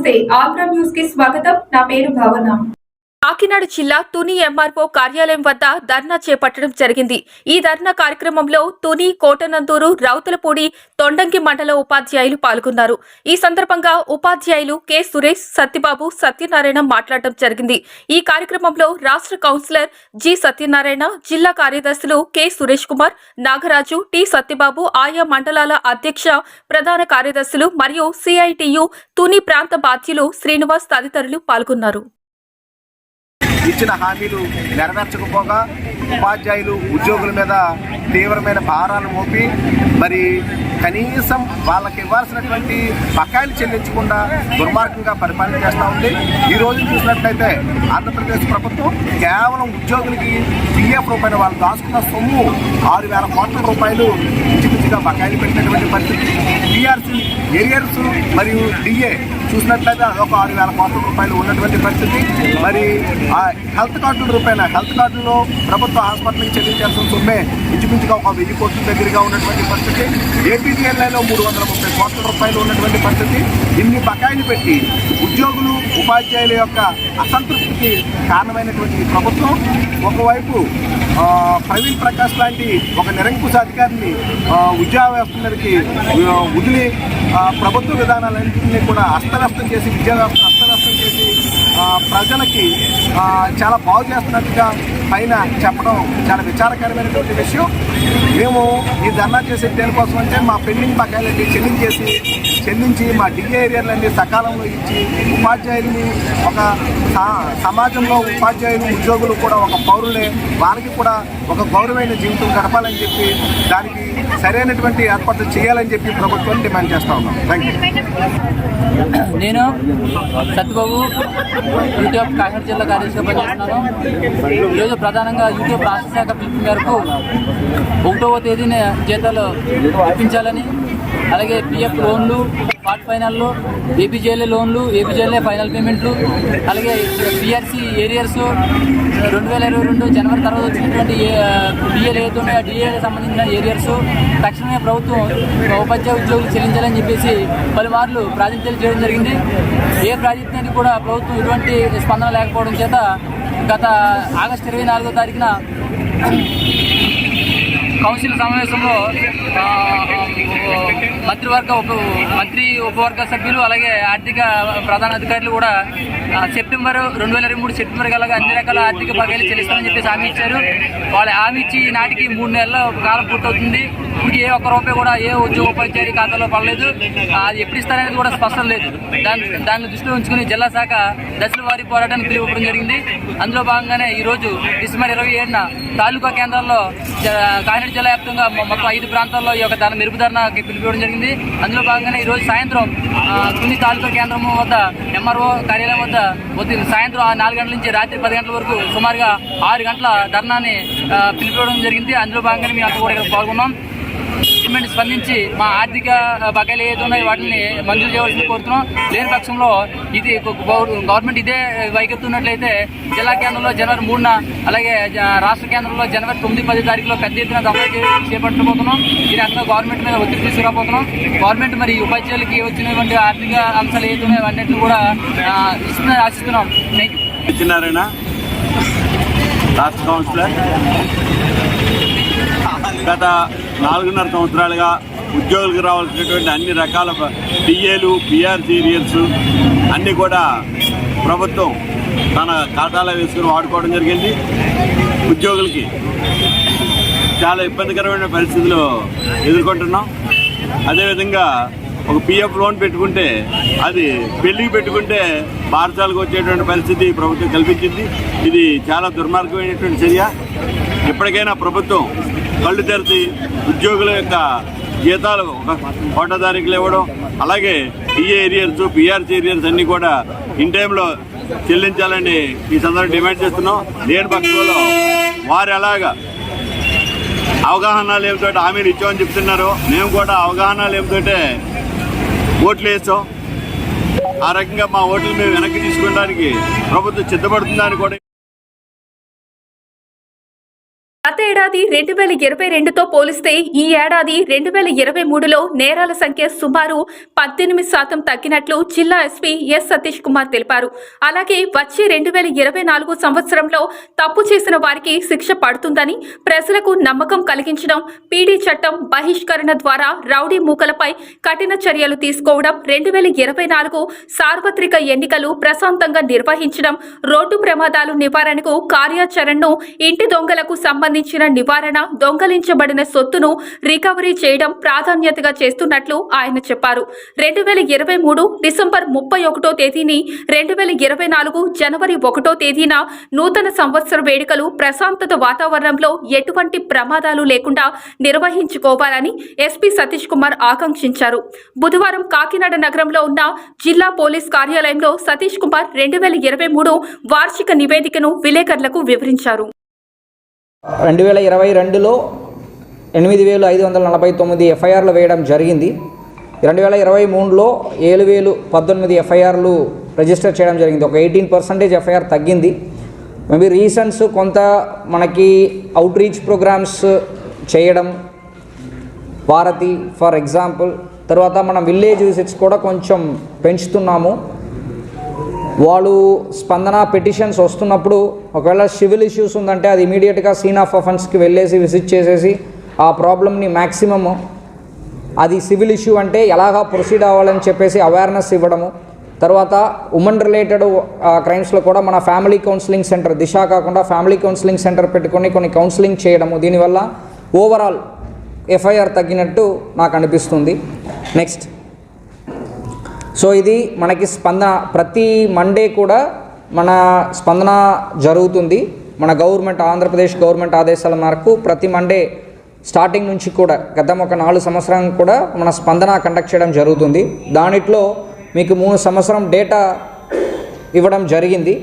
నమస్తే ఆగ్రా న్యూస్కి స్వాగతం నా పేరు భావన కాకినాడ జిల్లా తుని ఎంఆర్ఓ కార్యాలయం వద్ద ధర్నా చేపట్టడం జరిగింది. ఈ ధర్నా కార్యక్రమంలో తుని కోటనందూరు రౌతులపూడి తొండంగి మండల ఉపాధ్యాయులు పాల్గొన్నారు. ఈ సందర్భంగా ఉపాధ్యాయులు కె. సురేష్ సత్యబాబు సత్యనారాయణ మాట్లాడడం జరిగింది. ఈ కార్యక్రమంలో రాష్ట్ర కౌన్సిలర్ జి. సత్యనారాయణ జిల్లా కార్యదర్శులు కె. సురేష్ కుమార్ నాగరాజు టి. సత్యబాబు ఆయా మండలాల అధ్యక్ష ప్రధాన కార్యదర్శులు మరియు సిఐటియు తుని ప్రాంత బాధ్యులు శ్రీనివాస్ తదితరులు పాల్గొన్నారు. ఇచ్చిన హామీలు నెరవేర్చకపోగా ఉపాధ్యాయులు ఉద్యోగుల మీద తీవ్రమైన భారాలు మోపి మరి కనీసం వాళ్ళకి ఇవ్వాల్సినటువంటి బకాయిలు చెల్లించకుండా దుర్మార్గంగా పరిపాలన చేస్తూ ఉంది. ఈ రోజు చూసినట్లయితే ఆంధ్రప్రదేశ్ ప్రభుత్వం కేవలం ఉద్యోగులకి పిఎఫ్ రూపాయలు వాళ్ళు దాచుకున్న సొమ్ము ఆరు వేల కోట్ల రూపాయలు ఇంచుమించుగా బకాయిలు పెట్టినటువంటి పరిస్థితి. టీఆర్సీ ఏరియర్స్ మరియు డిఏ చూసినట్లయితే అదొక ఆరు వేల కోట్ల రూపాయలు ఉన్నటువంటి పరిస్థితి. మరి ఆ హెల్త్ కార్డుల రూపాయన హెల్త్ కార్డులో ప్రభుత్వ హాస్పిటల్కి చెల్లించాల్సిన సొమ్మే ఇంచుమించుగా ఒక వెయ్యి కోట్ల దగ్గరగా ఉన్నటువంటి పరిస్థితి. ఏపీటీఎల్ఐలో మూడు వందల ముప్పై కోట్ల రూపాయలు ఉన్నటువంటి పరిస్థితి. ఇన్ని బకాయిలు పెట్టి ఉద్యోగులు ఉపాధ్యాయుల యొక్క అసంతృప్తికి కారణమైనటువంటి ప్రభుత్వం. ఒకవైపు ప్రవీణ్ ప్రకాష్ లాంటి ఒక నిరంకుశ అధికారిని ఆ, ఉద్యోగ వ్యవస్థ మీదకి వదిలి ప్రభుత్వ విధానాలన్నింటినీ కూడా అస్తవ్యస్తం చేసి విద్యా వ్యవస్థ ప్రజలకి చాలా బాగు చేస్తున్నట్టుగా పైన చెప్పడం చాలా విచారకరమైనటువంటి విషయం. మేము ఈ ధర్నా చేసే దేనికోసం అంటే మా పెండింగ్ బకాయిలన్నీ చెల్లించేసి చెల్లించి మా డిగ్రీ సకాలంలో ఇచ్చి ఉపాధ్యాయుల్ని ఒక సమాజంలో ఉపాధ్యాయులు ఉద్యోగులు కూడా ఒక పౌరులే వాళ్ళకి కూడా ఒక గౌరవమైన జీవితం గడపాలని చెప్పి దానికి సరైనటువంటి ఏర్పాట్లు చేయాలని చెప్పి ప్రభుత్వం డిమాండ్ చేస్తా ఉన్నాం. థ్యాంక్ యూ నేను సత్యబాబు యూట్యూబ్ కాకినాడ జిల్లా కార్యదర్శిగా పనిచేస్తున్నాను. ఈరోజు ప్రధానంగా యూట్యూబ్ రాష్ట్ర శాఖ పిలుపు మేరకు ఒకటవ తేదీన జీతాలు ఇప్పించాలని అలాగే పిఎఫ్ లోన్లు పార్ట్ ఫైనల్లో ఏపీజేఎల్ఏ లోన్లు ఏపీజేఎల్ఏ ఫైనల్ పేమెంట్లు అలాగే పిఆర్సీ ఏరియర్స్ రెండు వేల ఇరవై రెండు జనవరి తర్వాత వచ్చినటువంటి డిఏలు ఏదైతే డిఏలకు సంబంధించిన ఏరియర్స్ తక్షణమే ప్రభుత్వం ఉపాధ్యాయ ఉద్యోగులు చెల్లించాలని చెప్పేసి పలుమార్లు ప్రాతినిధ్యాలు చేయడం జరిగింది. ఏ ప్రాతినిధ్యానికి కూడా ప్రభుత్వం ఎటువంటి స్పందన లేకపోవడం చేత గత ఆగస్టు ఇరవై నాలుగో తారీఖున కౌన్సిల్ సమావేశంలో మంత్రివర్గ ఉప మంత్రి ఉపవర్గ సభ్యులు అలాగే ఆర్థిక ప్రధాన అధికారులు కూడా సెప్టెంబర్ రెండు వేల ఇరవై మూడు సెప్టెంబర్ కల్లా అన్ని రకాల ఆర్థిక బకాయిలు చెల్లిస్తామని చెప్పేసి హామీ ఇచ్చారు. వాళ్ళు హామీ ఇచ్చి నాటికి మూడు నెలల కాలం పూర్తవుతుంది. ఇప్పుడు ఏ ఒక్క రూపాయి కూడా ఏ ఉద్యోగ ఉపాధ్యాయుడి ఖాతాలో పడలేదు. అది ఎప్పుడు ఇస్తారనేది కూడా స్పష్టం లేదు. దాన్ని దాన్ని దృష్టిలో ఉంచుకుని జిల్లా శాఖ దశల వారి పోరాటానికి పిలువడం జరిగింది. అందులో భాగంగానే ఈ రోజు డిసెంబర్ ఇరవై ఏడున తాలూకా కేంద్రాల్లో కాకినాడ జిల్లా వ్యాప్తంగా మొత్తం ఐదు ప్రాంతాల్లో ఈ యొక్క దాని మెరుపు విచారణకి పిలిపివ్వడం జరిగింది. అందులో భాగంగానే ఈరోజు సాయంత్రం ఆ, తుని తాలూకా కేంద్రం వద్ద ఎంఆర్ఓ కార్యాలయం వద్ద ఉదయం సాయంత్రం ఆ నాలుగు గంటల నుంచి రాత్రి పది గంటల వరకు సుమారుగా ఆరు గంటల ధర్నాని పిలిపివ్వడం జరిగింది. అందులో భాగంగానే మేము అంతా కూడా పాల్గొన్నాం. గవర్నమెంట్ స్పందించి మా ఆర్థిక బకాయిలు ఏదైతే ఉన్నాయో వాటిని మంజూరు చేయవలసింది కోరుతున్నాం. లేని పక్షంలో ఇది గౌ- గవర్నమెంట్ ఇదే వైఖరితున్నట్లయితే జిల్లా కేంద్రంలో జనవరి మూడున అలాగే జ- రాష్ట్ర కేంద్రంలో జనవరి తొమ్మిది పది తారీఖులో పెద్ద ఎత్తున దఫా చేపట్టబోతున్నాం. ఈ రకంగా గవర్నమెంట్ మీద ఒత్తిడి తీసుకురాబోతున్నాం. గవర్నమెంట్ మరి ఉపాధ్యాయులకి వచ్చినటువంటి ఆర్థిక అంశాలు ఏదైతే ఉన్నాయో అవన్నింటినీ కూడా ఇస్తున్నాయి ఆశిస్తున్నాం. థ్యాంక్ యూ సత్యనారాయణ రాష్ట్ర కౌన్సిలర్. గత నాలుగున్నర సంవత్సరాలుగా ఉద్యోగులకు రావాల్సినటువంటి అన్ని రకాల టీఏలు పిఆర్ సీరియల్స్ అన్నీ కూడా ప్రభుత్వం తన ఖాతాలో వేసుకుని వాడుకోవడం జరిగింది. ఉద్యోగులకి చాలా ఇబ్బందికరమైన పరిస్థితులు ఎదుర్కొంటున్నాం. అదేవిధంగా ఒక పిఎఫ్ లోన్ పెట్టుకుంటే అది పెళ్ళికి పెట్టుకుంటే బారసాలకు వచ్చేటువంటి పరిస్థితి ప్రభుత్వం కల్పించింది. ఇది చాలా దుర్మార్గమైనటువంటి చర్య. ఇప్పటికైనా ప్రభుత్వం కళ్ళు తెరిచి ఉద్యోగుల యొక్క జీతాలు ఒక ఒకటో తారీఖులు ఇవ్వడం అలాగే టీఏ ఏరియర్స్ పిఆర్సీ ఏరియర్స్ అన్నీ కూడా ఇన్ టైంలో చెల్లించాలని ఈ సందర్భంగా డిమాండ్ చేస్తున్నాం. లేని పక్షంలో వారు ఎలాగా అవగాహన లేమితో హామీలు ఇచ్చామని చెప్తున్నారు. మేము కూడా అవగాహన లేమితోటే ఓట్లు వేసాం ఆ రకంగా మా ఓట్లు మేము వెనక్కి తీసుకోవడానికి ప్రభుత్వం సిద్ధపడుతుందని కూడా ఏడాది రెండు వేల ఇరవై రెండుతో పోలిస్తే ఈ ఏడాది రెండు వేల ఇరవై మూడులో నేరాల సంఖ్య సుమారు పద్దెనిమిది శాతం తగ్గినట్లు జిల్లా ఎస్పీ ఎస్ సతీష్ కుమార్ తెలిపారు. అలాగే వచ్చే రెండు వేల ఇరవై నాలుగు సంవత్సరంలో తప్పు చేసిన వారికి శిక్ష పడుతుందని ప్రజలకు నమ్మకం కలిగించడం పీడీ చట్టం బహిష్కరణ ద్వారా రౌడీ మూకలపై కఠిన చర్యలు తీసుకోవడం రెండు వేల ఇరవై నాలుగు సార్వత్రిక ఎన్నికలు ప్రశాంతంగా నిర్వహించడం రోడ్డు ప్రమాదాలు నివారణకు కార్యాచరణను ఇంటి దొంగలకు సంబంధించి సంబంధించిన నివారణ దొంగలించబడిన సొత్తును రికవరీ చేయడం ప్రాధాన్యతగా చేస్తున్నట్లు ఆయన చెప్పారు. రెండు వేల ఇరవై మూడు డిసెంబర్ ముప్పై ఒకటో తేదీని రెండు వేల ఇరవై నాలుగు జనవరి ఒకటో తేదీన నూతన సంవత్సర వేడుకలు ప్రశాంతత వాతావరణంలో ఎటువంటి ప్రమాదాలు లేకుండా నిర్వహించుకోవాలని ఎస్పీ సతీష్ కుమార్ ఆకాంక్షించారు. బుధవారం కాకినాడ నగరంలో ఉన్న జిల్లా పోలీస్ కార్యాలయంలో సతీష్ కుమార్ రెండు వేల ఇరవై మూడు వార్షిక నివేదికను విలేకరులకు వివరించారు. రెండు వేల ఇరవై రెండులో ఎనిమిది వేలు ఐదు వందల నలభై తొమ్మిది ఎఫ్ఐఆర్లు వేయడం జరిగింది. రెండు వేల ఇరవై మూడులో ఏడు వేలు పద్దెనిమిది ఎఫ్ఐఆర్లు రిజిస్టర్ చేయడం జరిగింది. ఒక ఎయిటీన్ పర్సెంటేజ్ ఎఫ్ఐఆర్ తగ్గింది. మేబీ రీసన్స్ కొంత మనకి అవుట్ రీచ్ ప్రోగ్రామ్స్ చేయడం భారతి ఫర్ ఎగ్జాంపుల్ తర్వాత మనం విలేజ్ విజిట్స్ కూడా కొంచెం పెంచుతున్నాము. వాళ్ళు స్పందన పిటిషన్స్ వస్తున్నప్పుడు ఒకవేళ సివిల్ ఇష్యూస్ ఉందంటే అది ఇమీడియట్గా సీన్ ఆఫ్ అఫెన్స్కి వెళ్ళేసి విజిట్ చేసేసి ఆ ప్రాబ్లమ్ని మ్యాక్సిమమ్ అది సివిల్ ఇష్యూ అంటే ఎలాగా ప్రొసీడ్ అవ్వాలని చెప్పేసి అవేర్నెస్ ఇవ్వడము. తర్వాత ఉమెన్ రిలేటెడ్ క్రైమ్స్లో కూడా మన ఫ్యామిలీ కౌన్సిలింగ్ సెంటర్ దిశ కాకుండా ఫ్యామిలీ కౌన్సిలింగ్ సెంటర్ పెట్టుకొని కొన్ని కౌన్సిలింగ్ చేయడము. దీనివల్ల ఓవరాల్ ఎఫ్ఐఆర్ తగ్గినట్టు నాకు అనిపిస్తుంది. నెక్స్ట్ సో ఇది మనకి స్పందన ప్రతి మండే కూడా మన స్పందన జరుగుతుంది. మన గవర్నమెంట్ ఆంధ్రప్రదేశ్ గవర్నమెంట్ ఆదేశాల మేరకు ప్రతి మండే స్టార్టింగ్ నుంచి కూడా గతం ఒక నాలుగు సంవత్సరం కూడా మన స్పందన కండక్ట్ చేయడం జరుగుతుంది. దానిట్లో మీకు మూడు సంవత్సరం డేటా ఇవ్వడం జరిగింది.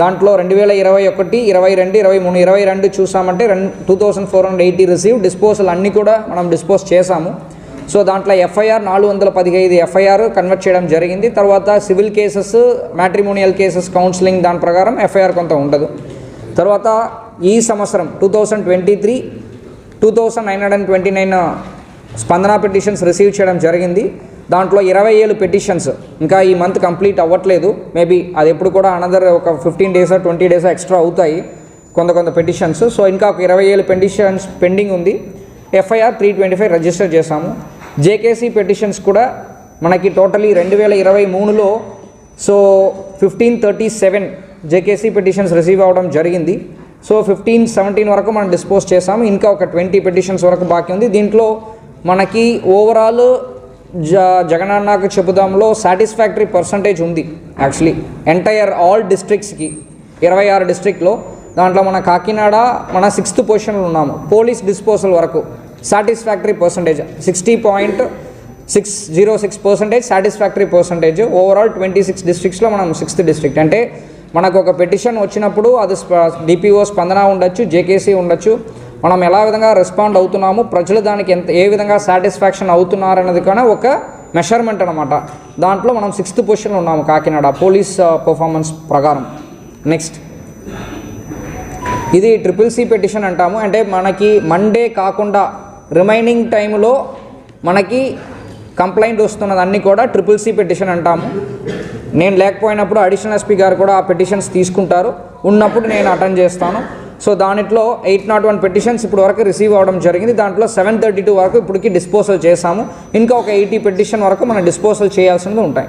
దాంట్లో రెండు వేల ఇరవై ఒకటి ఇరవై రెండు ఇరవై మూడు ఇరవై రెండు చూసామంటే రెండు two thousand four hundred eighty receive disposal అన్నీ కూడా మనం డిస్పోజ్ చేశాము సో దాంట్లో ఎఫ్ఐఆర్ నాలుగు వందల పదిహేను ఎఫ్ఐఆర్ కన్వర్ట్ చేయడం జరిగింది. తర్వాత civil cases matrimonial cases counselling దాని ప్రకారం ఎఫ్ఐఆర్ కొంత ఉండదు. తర్వాత ఈ సంవత్సరం two thousand twenty three two thousand nine hundred and twenty nine Spandana petitions receive చేయడం జరిగింది. దాంట్లో ఇరవై ఏళ్ళు పిటిషన్స్ ఇంకా ఈ మంత్ కంప్లీట్ అవ్వట్లేదు. మేబీ అది ఎప్పుడు కూడా అనదర్ ఒక fifteen days twenty days extra అవుతాయి. కొంత కొంత పిటిషన్స్. సో ఇంకా ఒక ఇరవై ఏళ్ళు పెటిషన్స్ పెండింగ్ ఉంది. FIR three twenty five register చేశాము. జేకేసీ పెటిషన్స్ కూడా మనకి టోటలీ రెండు వేల ఇరవై మూడులో so fifteen thirty seven JKC petitions receive అవ్వడం జరిగింది. సో ఫిఫ్టీన్ సెవెంటీన్ వరకు మనం డిస్పోజ్ చేసాము ఇంకా ఒక ట్వంటీ పిటిషన్స్ వరకు బాకీ ఉంది. దీంట్లో మనకి ఓవరాల్ జ జగనన్నకు చెబుదాంలో సాటిస్ఫాక్టరీ పర్సంటేజ్ ఉంది యాక్చువల్లీ ఎంటైర్ ఆల్ డిస్ట్రిక్ట్స్కి ఇరవై ఆరు డిస్ట్రిక్ట్లో దాంట్లో మన కాకినాడ మన సిక్స్త్ పొజిషన్లో ఉన్నాము. పోలీస్ డిస్పోజల్ వరకు satisfactory percentage sixty point six zero six percentage satisfactory percentage overall twenty six డిస్ట్రిక్ట్స్లో మనం సిక్స్త్ డిస్ట్రిక్ట్ అంటే మనకు ఒక పెటిషన్ వచ్చినప్పుడు అది డిపిఓ స్పందన ఉండొచ్చు జేకేసీ ఉండొచ్చు. మనం ఎలా విధంగా రెస్పాండ్ అవుతున్నాము ప్రజలు దానికి ఎంత ఏ విధంగా సాటిస్ఫాక్షన్ అవుతున్నారన్నది కానీ ఒక మెషర్మెంట్ అనమాట దాంట్లో మనం సిక్స్త్ పొజిషన్లో ఉన్నాము కాకినాడ. పోలీస్ పర్ఫార్మెన్స్ uh, ప్రకారం. నెక్స్ట్ ఇది ట్రిపుల్ సి పెటిషన్ అంటాము. అంటే మనకి మండే కాకుండా రిమైనింగ్ టైంలో మనకి కంప్లైంట్ వస్తున్నదన్నీ కూడా ట్రిపుల్ సి పెటిషన్ అంటాము. నేను లేకపోయినప్పుడు అడిషనల్ ఎస్పీ గారు కూడా ఆ పెటిషన్స్ తీసుకుంటారు. ఉన్నప్పుడు నేను అటెండ్ చేస్తాను. సో దాంట్లో ఎయిట్ నాట్ వన్ పెటిషన్స్ ఇప్పుడు వరకు రిసీవ్ అవ్వడం జరిగింది. దాంట్లో సెవెన్ థర్టీ టూ వరకు ఇప్పటికి డిస్పోజల్ చేశాము. ఇంకా ఒక ఎయిటీ పెటిషన్ వరకు మనం డిస్పోజల్ చేయాల్సినవి ఉంటాయి.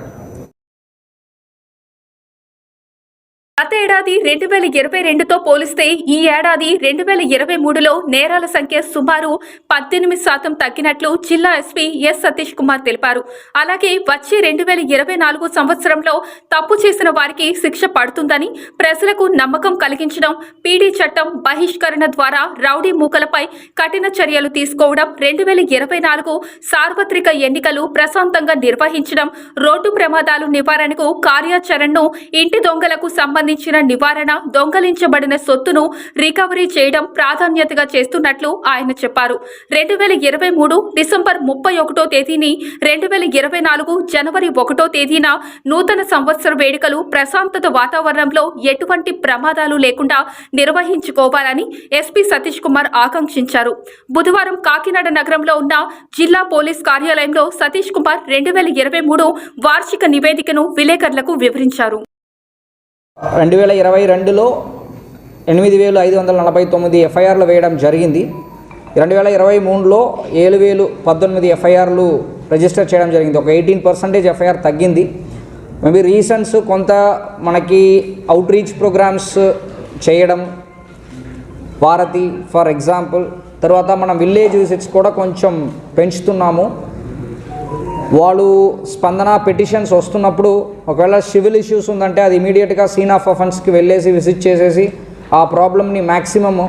ఏడాది రెండు వేల ఇరవై రెండుతో పోలిస్తే ఈ ఏడాది రెండు వేల ఇరవై మూడులో నేరాల సంఖ్య సుమారు పద్దెనిమిది శాతం తగ్గినట్లు జిల్లా ఎస్పీ ఎస్ సతీష్ కుమార్ తెలిపారు. అలాగే వచ్చే రెండు వేల ఇరవై నాలుగు సంవత్సరంలో తప్పు చేసిన వారికి శిక్ష పడుతుందని ప్రజలకు నమ్మకం కలిగించడం పీడీ చట్టం బహిష్కరణ ద్వారా రౌడీ మూకలపై కఠిన చర్యలు తీసుకోవడం రెండు వేల ఇరవై నాలుగు సార్వత్రిక ఎన్నికలు ప్రశాంతంగా నిర్వహించడం రోడ్డు ప్రమాదాలు నివారణకు కార్యాచరణను ఇంటి దొంగలకు సంబంధించిన నివారణ దొంగలించబడిన సొత్తును రికవరీ చేయడం ప్రాధాన్యతగా చేస్తున్నట్లు ఆయన చెప్పారు. రెండు వేల ఇరవై మూడు డిసెంబర్ ముప్పై ఒకటో తేదీని రెండు వేల ఇరవై నాలుగు జనవరి ఒకటో తేదీన నూతన సంవత్సర వేడుకలు ప్రశాంతత వాతావరణంలో ఎటువంటి ప్రమాదాలు లేకుండా నిర్వహించుకోవాలని ఎస్పీ సతీష్ కుమార్ ఆకాంక్షించారు. బుధవారం కాకినాడ నగరంలో ఉన్న జిల్లా పోలీస్ కార్యాలయంలో సతీష్ కుమార్ రెండు వేల ఇరవై మూడు వార్షిక నివేదికను విలేకరులకు వివరించారు. రెండు వేల ఇరవై రెండులో ఎనిమిది వేలు ఐదు వందల నలభై తొమ్మిది ఎఫ్ఐఆర్లు వేయడం జరిగింది. రెండు వేల ఇరవై మూడులో ఏడు వేలు పద్దెనిమిది ఎఫ్ఐఆర్లు రిజిస్టర్ చేయడం జరిగింది. ఒక ఎయిటీన్ పర్సెంటేజ్ ఎఫ్ఐఆర్ తగ్గింది. మేబీ రీసన్స్ కొంత మనకి అవుట్ రీచ్ ప్రోగ్రామ్స్ చేయడం భారతి ఫర్ ఎగ్జాంపుల్ తర్వాత మనం విలేజ్ విజిట్స్ కూడా కొంచెం పెంచుతున్నాము. వాళ్ళు స్పందన పిటిషన్స్ వస్తున్నప్పుడు ఒకవేళ సివిల్ ఇష్యూస్ ఉందంటే అది ఇమీడియట్గా సీన్ ఆఫ్ అఫెన్స్కి వెళ్ళేసి విజిట్ చేసేసి ఆ ప్రాబ్లమ్ని మ్యాక్సిమమ్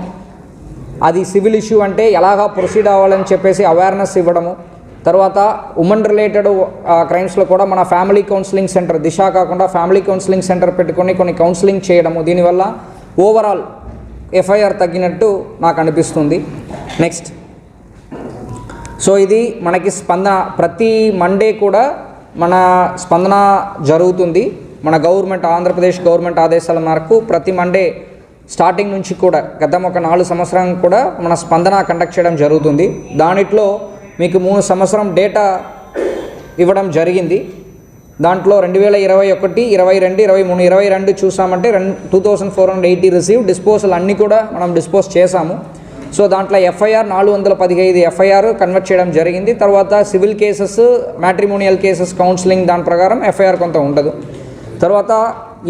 అది సివిల్ ఇష్యూ అంటే ఎలాగా ప్రొసీడ్ అవ్వాలని చెప్పేసి అవేర్నెస్ ఇవ్వడము. తర్వాత ఉమెన్ రిలేటెడ్ క్రైమ్స్లో కూడా మన ఫ్యామిలీ కౌన్సిలింగ్ సెంటర్ దిశ కాకుండా ఫ్యామిలీ కౌన్సిలింగ్ సెంటర్ పెట్టుకొని కొన్ని కౌన్సిలింగ్ చేయడము. దీనివల్ల ఓవరాల్ ఎఫ్ఐఆర్ తగ్గినట్టు నాకు అనిపిస్తుంది. నెక్స్ట్. సో ఇది మనకి స్పందన ప్రతి మండే కూడా మన స్పందన జరుగుతుంది. మన గవర్నమెంట్ ఆంధ్రప్రదేశ్ గవర్నమెంట్ ఆదేశాల మేరకు ప్రతి మండే స్టార్టింగ్ నుంచి కూడా గతం ఒక నాలుగు సంవత్సరం కూడా మన స్పందన కండక్ట్ చేయడం జరుగుతుంది. దానిట్లో మీకు మూడు సంవత్సరం డేటా ఇవ్వడం జరిగింది. దాంట్లో రెండు వేల ఇరవై ఒకటి ఇరవై రెండు ఇరవై మూడు ఇరవై రెండు చూసామంటే రెండు two thousand four hundred eighty receive disposal అన్నీ కూడా మనం డిస్పోజ్ చేశాము సో దాంట్లో ఎఫ్ఐఆర్ నాలుగు వందల పదిహైదు ఎఫ్ఐఆర్ కన్వర్ట్ చేయడం జరిగింది. తర్వాత civil cases matrimonial cases counselling దాని ప్రకారం ఎఫ్ఐఆర్ కొంత ఉండదు. తర్వాత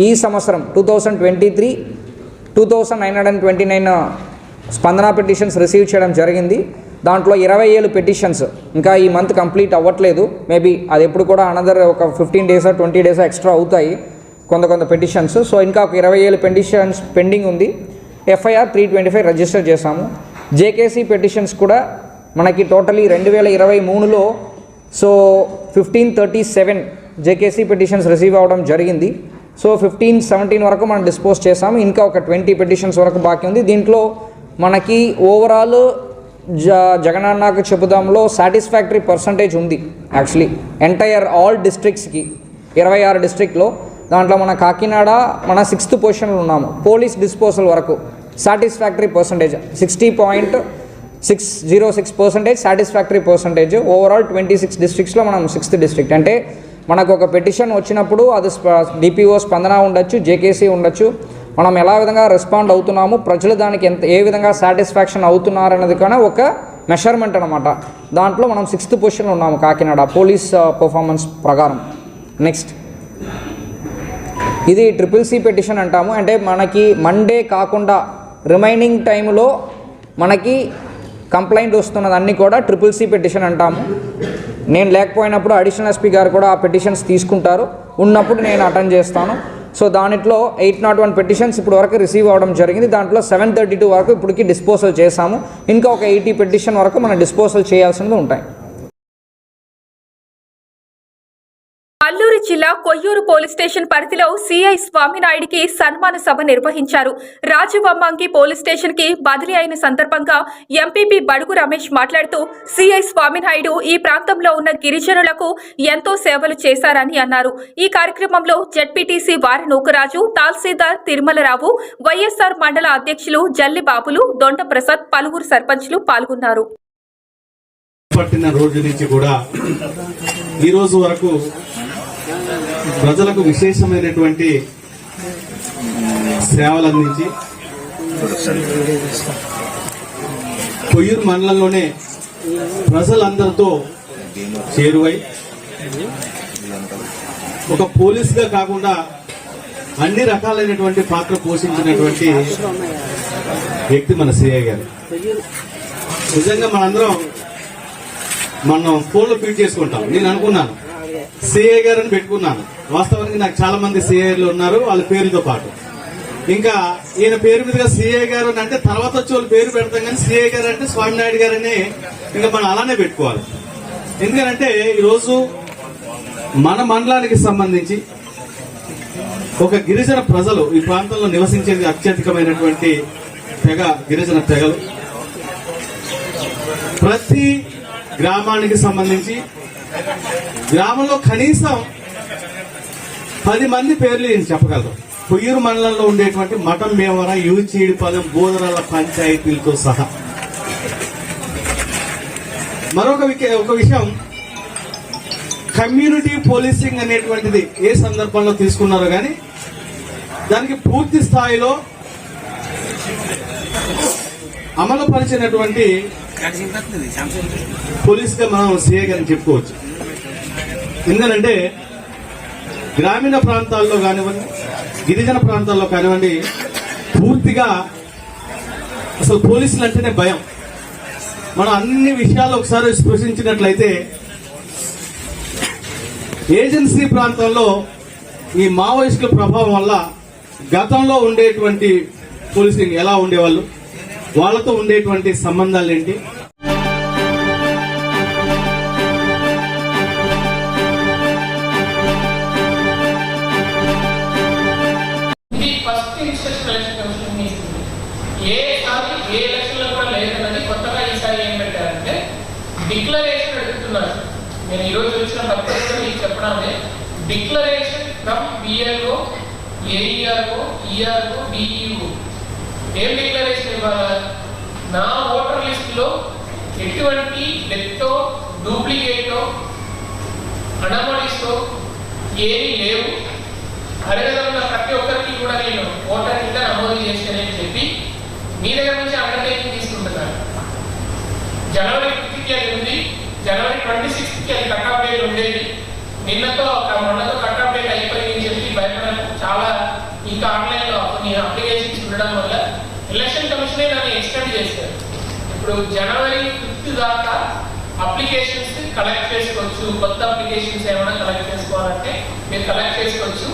ఈ సంవత్సరం two thousand twenty three two thousand nine hundred twenty nine Spandana petitions receive చేయడం జరిగింది. దాంట్లో ఇరవై ఏళ్ళు పిటిషన్స్ ఇంకా ఈ మంత్ కంప్లీట్ అవ్వట్లేదు. మేబీ అది ఎప్పుడు కూడా అనదర్ ఒక fifteen days twenty days extra అవుతాయి కొంత కొంత పిటిషన్స్. సో ఇంకా ఒక ఇరవై ఏళ్ళు పెటిషన్స్ పెండింగ్ ఉంది. FIR three twenty five register చేశాము. జేకేసీ పెటిషన్స్ కూడా మనకి టోటలీ రెండు వేల ఇరవై మూడులో so fifteen thirty seven JKC petitions receive అవ్వడం జరిగింది. సో ఫిఫ్టీన్ సెవెంటీన్ వరకు మనం డిస్పోజ్ చేసాము ఇంకా ఒక ట్వంటీ పెటిషన్స్ వరకు బాకీ ఉంది. దీంట్లో మనకి ఓవరాల్ జ జగనన్నకు చెబుదాంలో సాటిస్ఫాక్టరీ పర్సంటేజ్ ఉంది యాక్చువల్లీ ఎంటైర్ ఆల్ డిస్ట్రిక్ట్స్కి ఇరవై ఆరు డిస్ట్రిక్ట్లో దాంట్లో మన కాకినాడ మన సిక్స్త్ పొజిషన్లో ఉన్నాము. పోలీస్ డిస్పోజల్ వరకు. Satisfactory percentage sixty point six zero six percentage satisfactory percentage overall twenty six డిస్ట్రిక్ట్స్లో మనం సిక్స్త్ డిస్ట్రిక్ట్ అంటే మనకు ఒక పెటిషన్ వచ్చినప్పుడు అది డిపిఓ స్పందన ఉండొచ్చు జేకేసీ ఉండొచ్చు. మనం ఎలా విధంగా రెస్పాండ్ అవుతున్నాము ప్రజలు దానికి ఎంత ఏ విధంగా సాటిస్ఫాక్షన్ అవుతున్నారన్నది కానీ ఒక మెషర్మెంట్ అనమాట దాంట్లో మనం సిక్స్త్ పొజిషన్లో ఉన్నాము కాకినాడ. పోలీస్ పర్ఫార్మెన్స్ uh, ప్రకారం. నెక్స్ట్ ఇది ట్రిపుల్ సి పెటిషన్ అంటాము. అంటే మనకి మండే కాకుండా రిమైనింగ్ టైంలో మనకి కంప్లైంట్ వస్తున్నదన్నీ కూడా ట్రిపుల్ సి పెటిషన్ అంటాము. నేను లేకపోయినప్పుడు అడిషనల్ ఎస్పీ గారు కూడా ఆ పెటిషన్స్ తీసుకుంటారు. ఉన్నప్పుడు నేను అటెండ్ చేస్తాను. సో దానిట్లో ఎయిట్ నాట్ వన్ పెటిషన్స్ ఇప్పుడు వరకు రిసీవ్ అవ్వడం జరిగింది. దాంట్లో సెవెన్ థర్టీ టూ వరకు ఇప్పటికి డిస్పోజల్ చేశాము. ఇంకా ఒక ఎయిటీ పెటిషన్ వరకు మనం డిస్పోజల్ చేయాల్సినవి ఉంటాయి. కొయ్యూరు పోలీస్ స్టేషన్ పరిధిలో సిఐ స్వామినాయుడికి సన్మాన సభ నిర్వహించారు. రాజువమ్మంకి పోలీస్ స్టేషన్కి బదిలీ అయిన సందర్భంగా ఎంపీపీ బడుగు రమేష్ మాట్లాడుతూ సిఐ స్వామినాయుడు ఈ ప్రాంతంలో ఉన్న గిరిజనులకు ఎంతో సేవలు చేశారని అన్నారు. ఈ కార్యక్రమంలో జడ్పీటీసీ వారి నూకరాజు తహసీల్దార్ తిరుమలరావు వైఎస్ఆర్ మండల అధ్యక్షులు జల్లి బాబులు దొండ ప్రసాద్ పలువురు సర్పంచ్లు పాల్గొన్నారు. పట్టిన రోజు నుంచి కూడా ఈ రోజు వరకు ప్రజలకు విశేషమైనటువంటి సేవలు అందించి కొయ్యూరు మండలంలోనే ప్రజలందరితో చేరువై ఒక పోలీస్గా కాకుండా అన్ని రకాలైనటువంటి పాత్ర పోషించినటువంటి వ్యక్తి మన సిఐ గారు. నిజంగా మనందరం మనం ఫోన్లో ఫీడ్ చేసుకుంటాం. నేను అనుకున్నాను. సిఐ గారు అని పెట్టుకున్నాను. వాస్తవానికి నాకు చాలా మంది సిఐలు ఉన్నారు వాళ్ళ పేరుతో పాటు. ఇంకా ఈయన పేరు మీదుగా సిఐ గారు అని అంటే తర్వాత వచ్చి వాళ్ళు పేరు పెడతాం కానీ సిఐ గారు అంటే స్వామినాయుడు గారు అని ఇంకా మనం అలానే పెట్టుకోవాలి. ఎందుకంటే ఈరోజు మన మండలానికి సంబంధించి ఒక గిరిజన ప్రజలు ఈ ప్రాంతంలో నివసించేది అత్యధికమైనటువంటి తెగ గిరిజన తెగలు. ప్రతి గ్రామానికి సంబంధించి గ్రామంలో కనీసం పది మంది పేర్లు నేను చెప్పగలరు కొయ్యూరు మండలంలో ఉండేటువంటి మఠం భీమవర యూచీడిపాలెం బోధనల పంచాయతీలతో సహా. మరొక ఒక విషయం. కమ్యూనిటీ పోలీసింగ్ అనేటువంటిది ఏ సందర్భంలో తీసుకున్నారో కానీ దానికి పూర్తి స్థాయిలో అమలు పరిచినటువంటి పోలీస్గా మనం సీఏ గారిని చెప్పుకోవచ్చు. ఎందుకంటే గ్రామీణ ప్రాంతాల్లో కానివ్వండి గిరిజన ప్రాంతాల్లో కానివ్వండి పూర్తిగా అసలు పోలీసులు అంటేనే భయం. మనం అన్ని విషయాలు ఒకసారి స్పృశించినట్లయితే ఏజెన్సీ ప్రాంతంలో ఈ మావోయిస్టుల ప్రభావం వల్ల గతంలో ఉండేటువంటి పోలీసింగ్ ఎలా ఉండేవాళ్ళు? వాళ్ళతో ఉండేటువంటి సంబంధాలు ఏంటి? ఏఈఆర్ఓ ఈఆర్ఓ ఏం డిక్లరేషన్ ఇవ్వాలా? నా ఓటర్ లిస్టులో ఎటువంటి డెత్తో డూప్లికేటో అనమోడీస్తో ఏమీ లేవు. అదేవిధంగా ప్రతి ఒక్కరికి కూడా నేను ఓటర్ కింద నమోదు చేస్తానని చెప్పి మీ దగ్గర నుంచి అండర్టేకింగ్ తీసుకుంటున్నాను. జనవరి ఫిఫ్త్కి అది ఉంది. జనవరి ట్వంటీ సిక్స్త్కి అది కట్ ఆఫ్ డేట్ ఉండేది. నిన్నతో మొన్నతో కట్ ఆఫ్ డేట్ అయిపోయింది చెప్పి భయపడను చాలా ఇంకా ఆన్లైన్ కొన్ని అప్లికేషన్స్ ఉండడం వల్ల ఎలక్షన్ కమిషనే దాన్ని ఎక్స్టెండ్ చేశారు. ఇప్పుడు జనవరి ఫిఫ్త్ దాకా అప్లికేషన్స్ కలెక్ట్ చేసుకోవచ్చు. కొత్త అప్లికేషన్స్ ఏమైనా కలెక్ట్ చేసుకోవాలంటే మీరు కలెక్ట్ చేసుకోవచ్చు.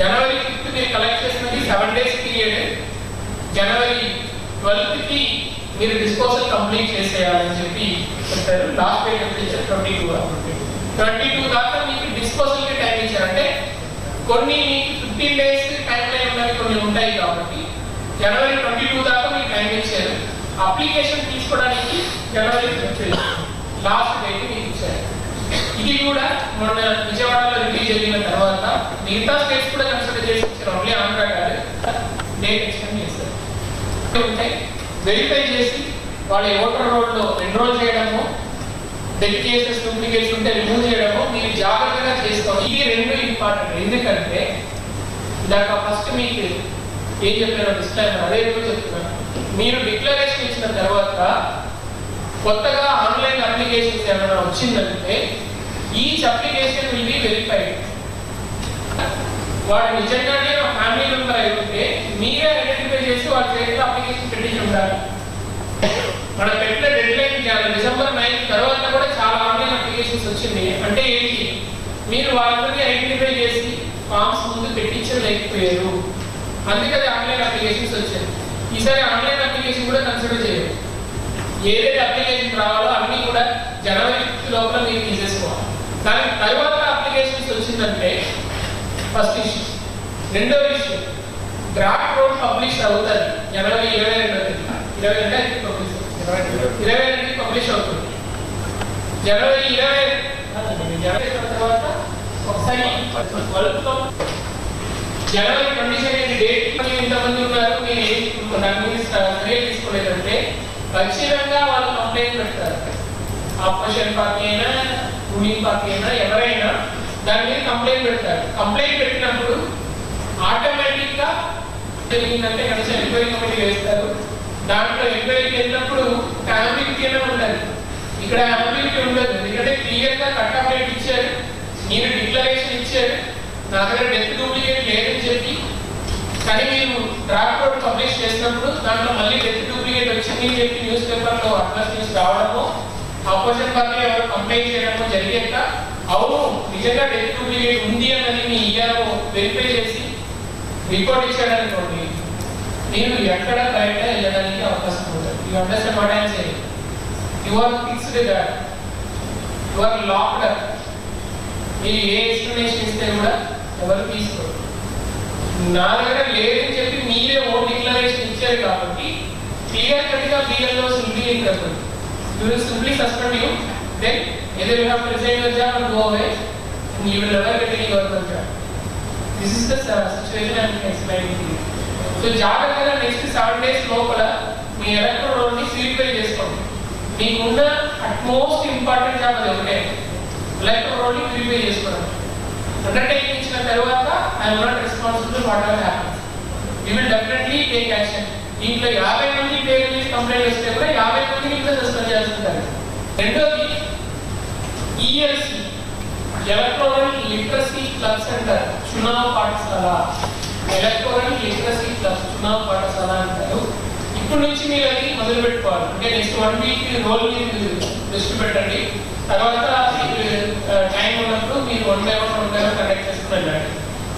జనవరి ఫిఫ్త్ మీరు కలెక్ట్ చేసినది సెవెన్ డేస్ పీరియడ్ జనవరి ట్వెల్త్కి మీరు డిస్పోజల్ కంప్లీట్ చేసేయాలని చెప్పి చెప్పారు. లాస్ట్ డేట్ వచ్చేసి ట్వంటీ టూ ట్వంటీ టూ దాకా మీకు డిస్పోజల్కి టైం ఇచ్చారు. అంటే కొన్ని ఫిఫ్టీన్ డేస్ టైం లైన్ ఉన్నవి కొన్ని ఉంటాయి కాబట్టి జనవరి ట్వంటీ టూ దాకా మీకు టైం ఇచ్చారు అప్లికేషన్ తీసుకోవడానికి జనవరి ఫిఫ్త్ లాస్ట్ డేట్ మీకు ఇచ్చారు. ఇది కూడా మొన్న విజయవాడలో రిలీజ్ అయిన తర్వాత మిగతా స్టేట్స్ కూడా కన్సిడర్ చేసి ఇచ్చారు. ఓన్లీ ఆంధ్ర కాదు. డేట్ ఎక్స్టెండ్ చేస్తారు. ఉంటాయి. వెరిఫై చేసి వాళ్ళ ఓటర్ రోడ్లో ఎన్రోల్ చేయడము డెత్ కేసెస్ డూప్లికేట్స్ ఉంటే రిమూవ్ చేయడము మీరు జాగ్రత్తగా చేసుకోవాలి. ఇది రెండు ఇంపార్టెంట్ ఎందుకంటే ఇందాక ఫస్ట్ మీకు ఏం చెప్పారో డిస్క్లైమర్ అదే రోజు చెప్తున్నాను మీరు డిక్లరేషన్ ఇచ్చిన తర్వాత కొత్తగా ఆన్లైన్ అప్లికేషన్స్ ఏమైనా వచ్చిందంటే each application will be verified వాడు నిజంగానే ఒక ఫ్యామిలీ మెంబర్ అయి ఉంటే మీరే ఐడెంటిఫై చేసి వాడి చేతిలో అప్లికేషన్ పెట్టించి ఉండాలి. మనం పెట్టిన డెడ్ లైన్ డిసెంబర్ నైన్ తర్వాత కూడా చాలా ఆన్లైన్ అప్లికేషన్స్ వచ్చింది. అంటే ఏంటి? మీరు వాళ్ళని ఐడెంటిఫై చేసి ఫామ్స్ ముందు పెట్టించలేకపోయారు. అందుకని ఆన్లైన్ అప్లికేషన్స్ వచ్చాయి. ఈసారి ఆన్లైన్ అప్లికేషన్ కూడా కన్సిడర్ చేయరు ఏదైతే అప్లికేషన్ రావాలో అన్ని కూడా జనవరి లోపల మీరు తీసేసుకోవాలి. దాని తర్వాత అప్లికేషన్స్ వచ్చిందంటే ఫస్ట్ ఇష్యూ రెండో ఇష్యూ డ్రాఫ్ట్ రోడ్ పబ్లిష్ అవుతుంది. జనవరి ఇరవై రెండో తేదీ. ఇరవై రెండు పబ్లిష్ ఇరవై రెండుకి పబ్లిష్ అవుతుంది. జనవరి ఇరవై జనవరి తర్వాత ఒకసారి జనవరి ట్వంటీ సెకండ్ డేట్ ఇంతమంది ఉన్నారు మీరు దాని మీద తీసుకోలేదంటే ఖచ్చితంగా వాళ్ళు కంప్లైంట్ పెడతారు. ఆపరేషన్ పార్టీ అయినా రూలింగ్ పార్టీ అయినా ఎవరైనా దాని మీద కంప్లైంట్ పెడతారు. కంప్లైంట్ పెట్టినప్పుడు ఆటోమేటిక్గా జరిగిందంటే కనీసం ఎంక్వైరీ కమిటీ వేస్తారు. దాంట్లో ఎంక్వైరీకి వెళ్ళినప్పుడు ఫ్యామిలీకి ఉండాలి ఇక్కడ అంబిలిటీ ఉండదు. ఎందుకంటే క్లియర్గా కట్ ఆఫ్ ఇచ్చారు. మీరు డిక్లరేషన్ ఇచ్చారు. నా దగ్గర డెత్ డూప్లికేట్ లేదని చెప్పి కానీ మీరు డ్రాఫ్ట్ కోడ్ పబ్లిష్ చేసినప్పుడు దాంట్లో మళ్ళీ డెత్ డూప్లికేట్ వచ్చింది అని చెప్పి న్యూస్ పేపర్లో అడ్రస్ న్యూస్ రావడము ఆపోజిట్ పార్టీ ఎవరు కంప్లైంట్ చేయడము జరిగాక అవును నిజంగా డెత్ డూప్లికేట్ ఉంది అన్నది మీ ఇయర్ వెరిఫై చేసి రిపోర్ట్ ఇచ్చాడనుకోండి నేను ఎక్కడ బయట వెళ్ళడానికి అవకాశం ఉంటుంది you understand what I'm saying you are fixed that you are locked మీరు ఏ ఎక్స్ప్లెనేషన్ ఇస్తే కూడా ఎవరు తీసుకోరు. నా దగ్గర లేదని చెప్పి మీరే ఓ డిక్లరేషన్ ఇచ్చారు కాబట్టి క్లియర్ కట్గా BLO simply interview. You simply suspend you then either you have to resign your job and go away you will never get any government job this is the situation I'm explaining to so జాగ్రత్తగా next seven days లోపల మీ electoral రోల్ని సీరిఫై చేసుకోండి. మీకున్న utmost important job అది ఒకటే. Electoral రోల్ని prepare చేసుకోవడం. Undertaking ఇచ్చిన తర్వాత I'm not responsible whatever happens you will definitely take action దీంట్లో యాభై మంది పేరు కంప్లైంట్ చేస్తే కూడా యాభై మంది ఇంట్లో సస్పెండ్ చేస్తుంటారు రెండోది ఈఎల్సి ఎలక్ట్రోరల్ లిటరసీ క్లబ్స్ అంటారు చునావ్ పాఠశాల. ఎలక్ట్రోరల్ లిటరసీ క్లబ్స్ చునావ్ పాఠశాల అంటారు. ఇప్పటి నుంచి మీరు అది మొదలు పెట్టుకోవాలి అంటే నెక్స్ట్ వన్ వీక్ రోల్ మీరు దృష్టి పెట్టండి. తర్వాత టైం ఉన్నప్పుడు మీరు one by one one by one connect చేసుకుని వెళ్ళండి.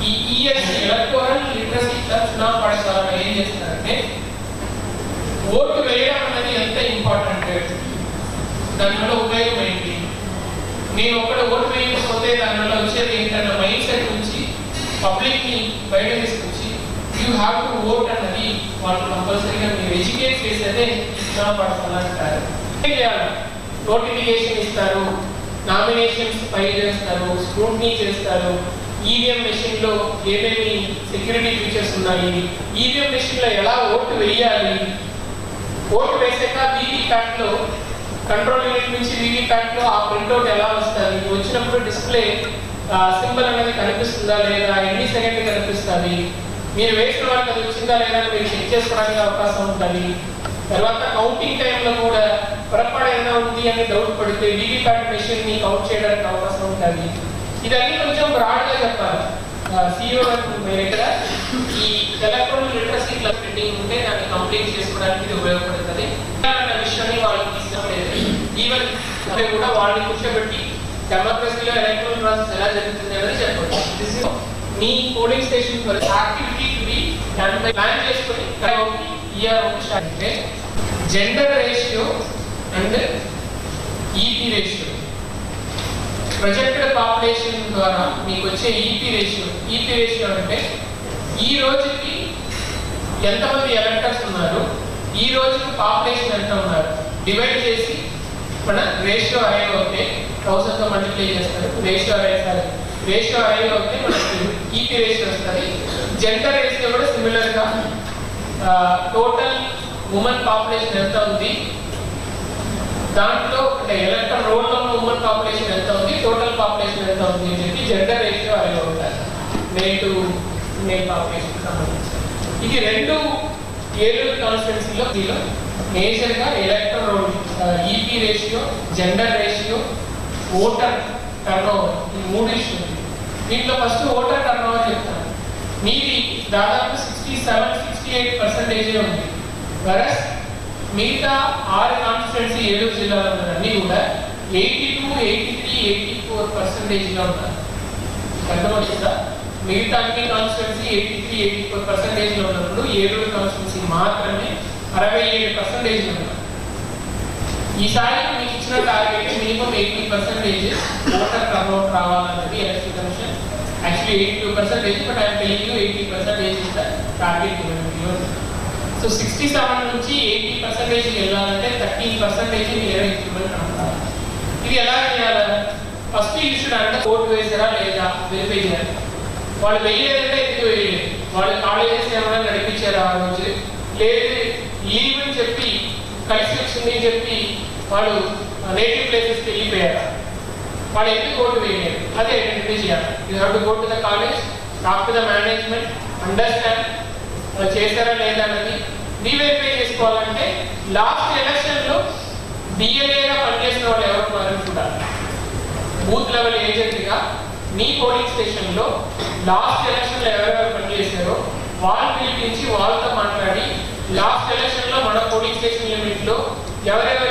ఈ ES electoral literacy club Chunav Pathshala ఏం చేస్తున్నారంటే ఓటు వేయడం అనేది ఎంత ఇంపార్టెంట్ దానివల్ల ఉపయోగం ఏంటి? నేను ఒకటి ఓటు వేయకపోతే దానివల్ల వచ్చేది ఏంటన్న మైండ్ సెట్ నుంచి పబ్లిక్ని బయట తీసుకొచ్చి యూ హ్యావ్ టు ఓట్ అన్నది వాళ్ళు కంపల్సరీగా మీరు ఎడ్యుకేట్ చేసేదే ఇష్టం పడతాను అంటారు. చేయాలి? నోటిఫికేషన్ ఇస్తారు నామినేషన్స్ ఫైల్ చేస్తారు స్క్రూట్నీ చేస్తారు. ఈవీఎం మెషిన్లో ఏమేమి సెక్యూరిటీ ఫీచర్స్ ఉన్నాయి? ఈవీఎం మెషిన్లో ఎలా ఓటు వేయాలి? ఓటు వేసాక వీవీప్యాట్లో కంట్రోల్ యూనిట్ నుంచి వీవీప్యాట్లో ఆ ప్రింట్అవుట్ ఎలా వస్తుంది? వచ్చినప్పుడు డిస్ప్లే సింబల్ అనేది కనిపిస్తుందా లేదా? ఎన్ని సెకండ్ కనిపిస్తుంది? మీరు వేసిన వాళ్ళకి అది వచ్చిందా లేదా మీరు చెక్ చేసుకోవడానికి అవకాశం ఉంటుంది. తర్వాత కౌంటింగ్ టైంలో కూడా పొరపాటు ఏదైనా ఉంది అని డౌట్ పడితే వీవీప్యాట్ మెషిన్ని కౌంట్ చేయడానికి అవకాశం ఉంటుంది ఇదన్నీ కొంచెం బ్రాడ్గా చెప్పాలి. సిఇఓ మీరు ఇక్కడ ఈ ఎలక్ట్రానిక్ లిటరసీ క్లబ్ మీటింగ్ ఉంటే దాన్ని కంప్లీట్ చేసుకోవడానికి ఇది ఉపయోగపడుతుంది. అన్న విషయాన్ని వాళ్ళకి తీసుకునేది ఈవెన్ కూడా వాళ్ళని కూర్చోబెట్టి డెమోక్రసీలో ఎలక్ట్రానిక్ ప్రాసెస్ ఎలా జరుగుతుంది అనేది చెప్పండి This me polling station activity to be done by plan చేసుకొని ఇయర్ ఒక స్టార్ట్ అయితే gender ratio and EP ratio projected population ద్వారా మీకు వచ్చే ఈపీ రేషియో ఈపీ రేషియో అంటే ఈ రోజుకి ఎంతమంది ఎలక్టర్స్ ఉన్నారు? ఈ రోజుకి పాపులేషన్ ఎంత ఉన్నారు? డివైడ్ చేసి మన రేషియో ఐ అవుతే థౌసండ్తో మల్టిప్లై చేస్తారు. రేషియో ఐ సారీ రేషియో ఐ అవుతే మనకి ఈపీ రేషియో వస్తుంది. జెండర్ రేషియో కూడా సిమిలర్గా టోటల్ ఉమెన్ పాపులేషన్ ఎంత ఉంది? దాంట్లో అంటే ఎలక్ట్రాన్ రోడ్లో ఉన్న ఉమెన్ పాపులేషన్ ఎంత ఉంది టోటల్ పాపులేషన్ ఎంత ఉంది అని చెప్పి జెండర్ రేషియో అవి ఉంటాయి నేటు టు మేల్ పాపులేషన్ సంబంధించి. ఇది రెండు ఏలూరు కాన్స్టిట్యున్సీలో దీనిలో మేజర్గా electoral roll EP ratio gender ratio voter turnover ఈ మూడు ఇష్యూ దీంట్లో ఫస్ట్ ఓటర్ టర్నోవర్ చెప్తాను. మీది దాదాపు సిక్స్టీ సెవెన్ సిక్స్టీ ఎయిట్ పర్సెంటేజే ఉంది. వరస్ మిగతా ఆరు కాన్స్టిట్యున్సీ ఏడు జిల్లాలో ఉన్నవన్నీ కూడా eighty two eighty three eighty four పర్సెంటేజ్గా ఉన్నారు. అర్థమవుతుందా? మిగతా అన్ని constituency eighty three eighty four పర్సెంటేజ్లో ఉన్నప్పుడు ఏడు కాన్స్టిట్యున్సీ మాత్రమే అరవై ఏడు పర్సెంటేజ్ ఉన్నారు. ఈసారి మీకు ఇచ్చిన target minimum eighty percentage voter turnout రావాలన్నది election commission. Actually eighty two percentage but I'm telling you eighty percentage is the target so sixty seven నుంచి ఎయిటీ పర్సెంటేజ్ వెళ్ళాలంటే థర్టీన్ పర్సెంటేజ్ మీరు ఇంప్రూవ్మెంట్ అంటారు ఇది ఎలా చేయాలి? ఫస్ట్ ఇష్యూడ్ అంటే vote వేసారా లేదా వెరిఫై చేయాలి. వాళ్ళు వెయ్యలేదంటే ఎందుకు వేయలేదు? వాళ్ళు కాలేజెస్ ఏమైనా నడిపించారా ఆ రోజు? లేదు లీవ్ అని చెప్పి కలిసి వచ్చింది అని చెప్పి వాళ్ళు నేటివ్ ప్లేసెస్కి వెళ్ళిపోయారా? వాళ్ళు ఎందుకు కోర్టు వేయలేదు? అదే ఐడెంటిఫై చేయాలి. You have to go to the college talk to the management understand చేశారా లేదా అన్నది రీవెరిఫై చేసుకోవాలంటే లాస్ట్ ఎలక్షన్లో డిఎల్ఏగా పనిచేసిన వాళ్ళు ఎవరు ఉన్నారని బూత్ లెవెల్ ఏజెంట్గా మీ పోలింగ్ స్టేషన్లో లాస్ట్ ఎలక్షన్లో ఎవరెవరు పనిచేశారో వాళ్ళు పిలిపించి వాళ్ళతో మాట్లాడి లాస్ట్ ఎలక్షన్లో మన పోలింగ్ స్టేషన్ లిమిట్లో ఎవరెవరు